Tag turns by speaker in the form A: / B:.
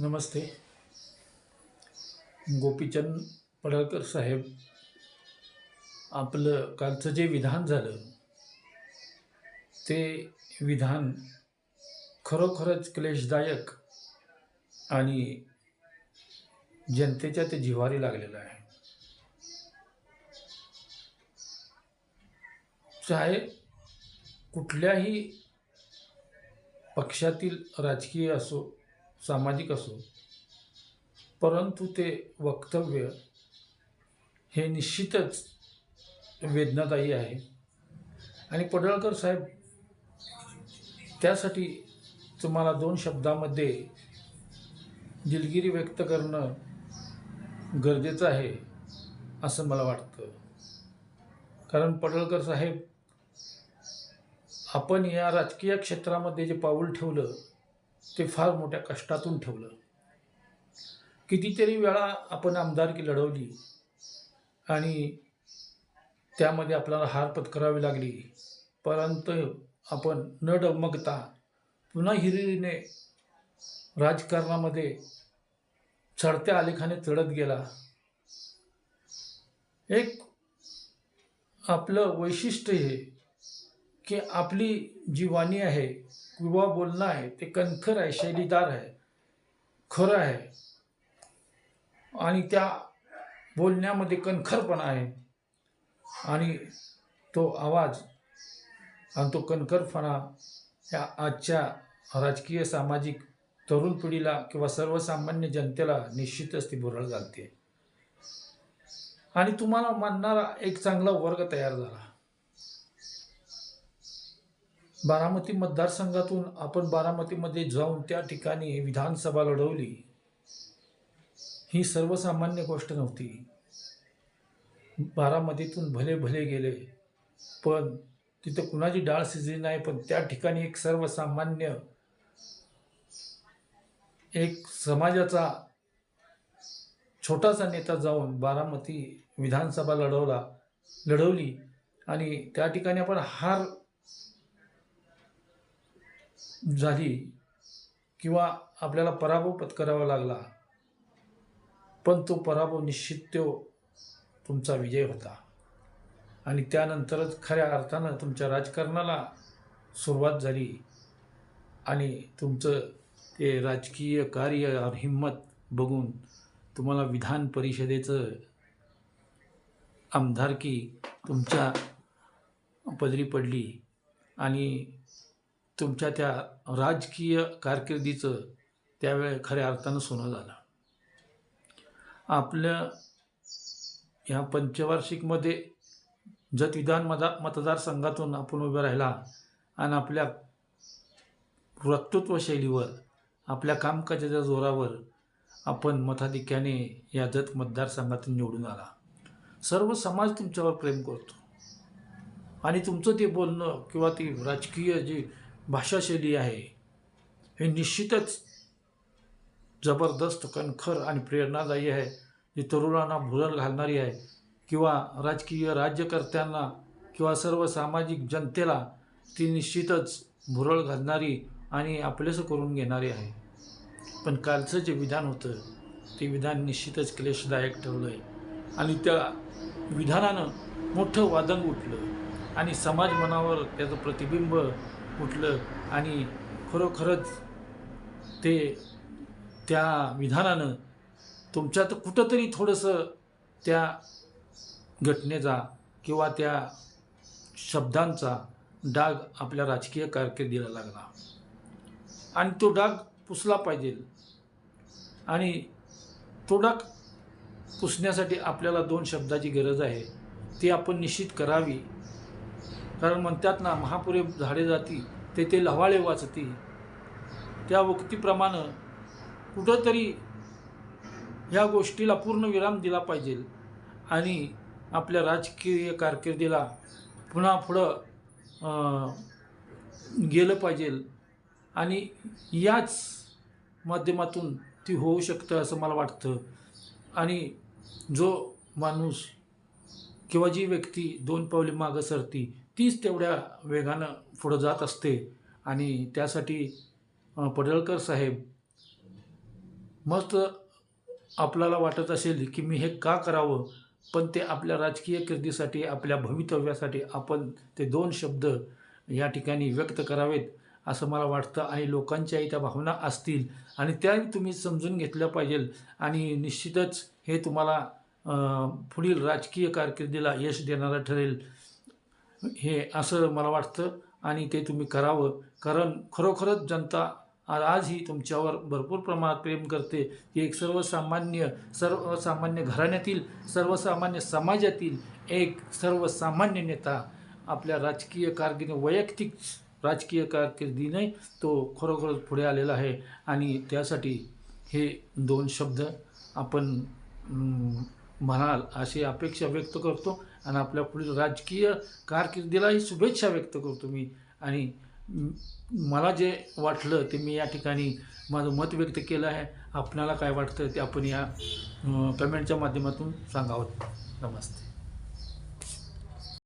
A: नमस्ते. गोपीचंद पडळकर साहेब आपलं कालचं जे विधान झालं ते विधान खरोखरच क्लेशदायक आणि जनतेच्या ते जिवारी लागलेलं आहे. चाहे कुठल्याही पक्षातील राजकीय असो सामाजिक असो परंतु ते वक्तव्य हे निश्चितच वेदनादायी आहे. आणि पडळकर साहेब त्यासाठी तुम्हाला दोन शब्दामध्ये दिलगिरी व्यक्त करणं गरजेचं आहे असं मला वाटतं. कारण पडळकर साहेब आपण या राजकीय क्षेत्रामध्ये जे पाऊल ठेवलं ते फार मोठ्या कष्टातून ठेवलं. कितीतरी वेळा आपण आमदारकी लढवली आणि त्यामध्ये आपल्याला हार पत्करावी लागली. परंतु आपण न डगमगता पुन्हा हिरिरीने राजकारणामध्ये चढत्या आलेखाने चढत गेला. एक आपलं वैशिष्ट्य हे की आपली जी वाणी आहे किंवा बोलणं आहे ते कणखर आहे शैलीदार आहे खरं आहे. आणि त्या बोलण्यामध्ये कणखरपणा आहे. आणि तो आवाज आणि तो कणखरपणा या आजच्या राजकीय सामाजिक तरुण पिढीला किंवा सर्वसामान्य जनतेला निश्चितच ती भुरळ घालते. आणि तुम्हाला मानणारा एक चांगला वर्ग तयार झाला. बारामती मतदारसंघातून आपण बारामतीमध्ये जाऊन त्या ठिकाणी विधानसभा लढवली. ही सर्वसामान्य गोष्ट नव्हती. बारामतीतून भले भले गेले पण तिथं कुणाची डाळ शिजली नाही पण त्या ठिकाणी एक सर्वसामान्य एक समाजाचा छोटासा नेता जाऊन बारामती विधानसभा लढवला लढवली आणि त्या ठिकाणी आपण हार झाली किंवा आपल्याला पराभव पत्करावा लागला पण तो पराभव निश्चित तो तुमचा विजय होता. आणि त्यानंतरच खऱ्या अर्थानं तुमच्या राजकारणाला सुरुवात झाली आणि तुमचं ते राजकीय कार्य हिंमत बघून तुम्हाला विधान परिषदेचं आमदारकी तुमच्या पदरी पडली आणि तुमच्या त्या राजकीय कारकिर्दीचं त्यावेळे खऱ्या अर्थानं सोनं झालं. आपल्या ह्या पंचवार्षिकमध्ये जत विधान मदा मतदारसंघातून आपण उभे राहिला आणि आपल्या वक्तृत्व शैलीवर आपल्या कामकाजाच्या जोरावर आपण मताधिक्याने या जत मतदारसंघातून निवडून आला. सर्व समाज तुमच्यावर प्रेम करतो. आणि तुमचं ते बोलणं किंवा ती राजकीय जी भाषाशैली आहे. हे निश्चितच जबरदस्त कणखर आणि प्रेरणादायी आहे. जी तरुणांना भुरळ घालणारी आहे किंवा राजकीय राज्यकर्त्यांना किंवा सर्व सामाजिक जनतेला ती निश्चितच भुरळ घालणारी आणि आपलेसं करून घेणारी आहे. पण कालचं जे विधान होतं ते विधान निश्चितच क्लेशदायक ठरलं आहे आणि त्या विधानानं मोठं वादंग उठलं. आणि समाज मनावर त्याचं प्रतिबिंब उठलं आणि खरोखरच ते त्या विधानानं तुमच्यात कुठंतरी थोडंसं त्या घटनेचा किंवा त्या शब्दांचा डाग आपल्या राजकीय कारकिर्दीला लागला. आणि तो डाग पुसला पाहिजे. आणि तो डाग पुसण्यासाठी आपल्याला दोन शब्दाची गरज आहे. ती आपण निश्चित करावी. कारण म्हणतात ना महापुरे झाडे जाती ते ते लवाळे वाचती. त्या उक्तीप्रमाणे कुठंतरी ह्या गोष्टीला पूर्ण विराम दिला पाहिजे आणि आपल्या राजकीय कारकिर्दीला पुन्हा पुढं गेलं पाहिजे आणि याच माध्यमातून ती होऊ शकतं असं मला वाटतं. आणि जो माणूस किंवा जी व्यक्ती दोन पावले मागं सरती तीच तेवढ्या वेगानं पुढं जात असते. आणि त्यासाठी पडळकर साहेब मस्त आपल्याला वाटत असेल की मी हे का करावं? पण ते आपल्या राजकीय कीर्तीसाठी आपल्या भवितव्यासाठी आपण ते दोन शब्द या ठिकाणी व्यक्त करावेत असं मला वाटतं. आणि लोकांच्याही त्या भावना असतील. आणि त्याही तुम्ही समजून घेतल्या पाहिजेल आणि निश्चितच हे तुम्हाला पुढील राजकीय कारकिर्दीला यश देणारं ठरेल. हे असं मला वाटतं आणि ते तुम्ही करावं. कारण खरोखरच जनता आजही तुमच्यावर भरपूर प्रमाणात प्रेम करते. की एक सर्वसामान्य सर्वसामान्य घराण्यातील सर्वसामान्य समाजातील एक सर्वसामान्य नेता आपल्या राजकीय कारकिर्दी वैयक्तिक राजकीय कारकिर्दीने तो खरोखरच पुढे आलेला आहे. आणि त्यासाठी हे दोन शब्द आपण म्हणाल अशी अपेक्षा व्यक्त करतो. आणि आपल्या पुढील राजकीय कारकिर्दीलाही शुभेच्छा व्यक्त करतो मी. आणि मला जे वाटलं ते मी या ठिकाणी माझं मत व्यक्त केलं आहे. आपणाला काय वाटतं ते आपण या कमेंटच्या माध्यमातून सांगावं. नमस्ते.